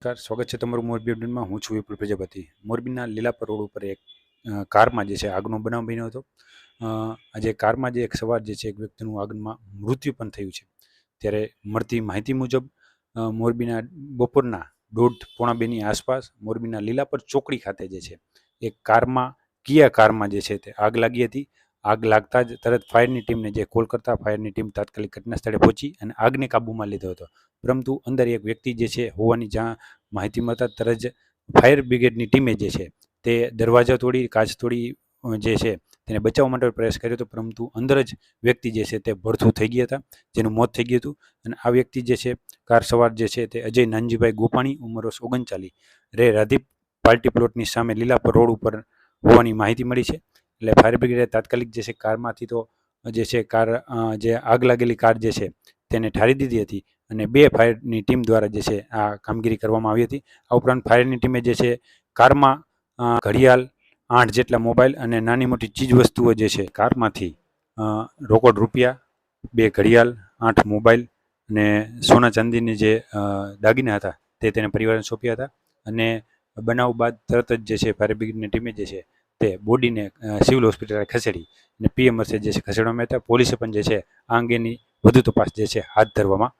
નમસ્કાર, સ્વાગત છે તમારું મોરબી અપડેટમાં. હું છું વિપુલ પ્રજાપતિ. મોરબીના લીલાપર રોડ ઉપર એક કારમાં જે છે આગનો બનાવ બન્યો હતો. આજે કારમાં જે એક સવાર જે છે એક વ્યક્તિનું આગમાં મૃત્યુ પણ થયું છે. ત્યારે મળતી માહિતી મુજબ મોરબીના બપોરના દોઢ પોણા બેની આસપાસ મોરબીના લીલાપર ચોકડી ખાતે જે છે, એક કારમાં, કિયા કારમાં જે છે તે આગ લાગી હતી. આગ લાગતા જ તરત ફાયરની ટીમને જે કોલ કરતા ફાયરની ટીમ તાત્કાલિક ઘટના પહોંચી અને આગને કાબૂમાં લીધો હતો. પરંતુ અંદર એક વ્યક્તિ જે છે હોવાની જાણ માહિતી મળતા તરત જ ફાયર બ્રિગેડની ટીમે જે છે તે દરવાજા તોડી, કાચ તોડી જે છે તેને બચાવવા માટે પ્રયાસ કર્યો હતો. પરંતુ અંદર જ વ્યક્તિ જે છે તે ભડથું થઈ ગયા હતા, જેનું મોત થઈ ગયું હતું. અને આ વ્યક્તિ જે છે કાર સવાર જે છે તે અજય નાનજીભાઈ ગોપાણી, ઉંમર વર્ષ રે રાધીપ પાર્ટી પ્લોટની સામે લીલાપર રોડ ઉપર હોવાની માહિતી મળી છે. એટલે ફાયર બ્રિગેડે તાત્કાલિક જે છે કારમાંથી તો, જે છે કાર જે આગ લાગેલી કાર જે છે તેને ઠારી દીધી હતી અને બે ફાયરની ટીમ દ્વારા જે છે આ કામગીરી કરવામાં આવી હતી. આ ઉપરાંત ફાયરની ટીમે જે છે કારમાં ઘડિયાળ આઠ જેટલા મોબાઈલ અને નાની મોટી ચીજ વસ્તુઓ જે છે કારમાંથી રોકડ રૂપિયા, બે ઘડિયાળ, આઠ મોબાઈલ અને સોના ચાંદીની જે દાગીના હતા તે તેને પરિવારને સોંપ્યા હતા. અને બનાવ બાદ તરત જ જે છે ફાયર બ્રિગેડની ટીમે જે છે તે બોડીને સિવિલ હોસ્પિટલે ખસેડી અને પીએમ જે છે, ખસેડવામાં હતા. પોલીસે પણ જે છે, આ અંગેની વધુ તપાસ જે છે, હાથ ધરવામાં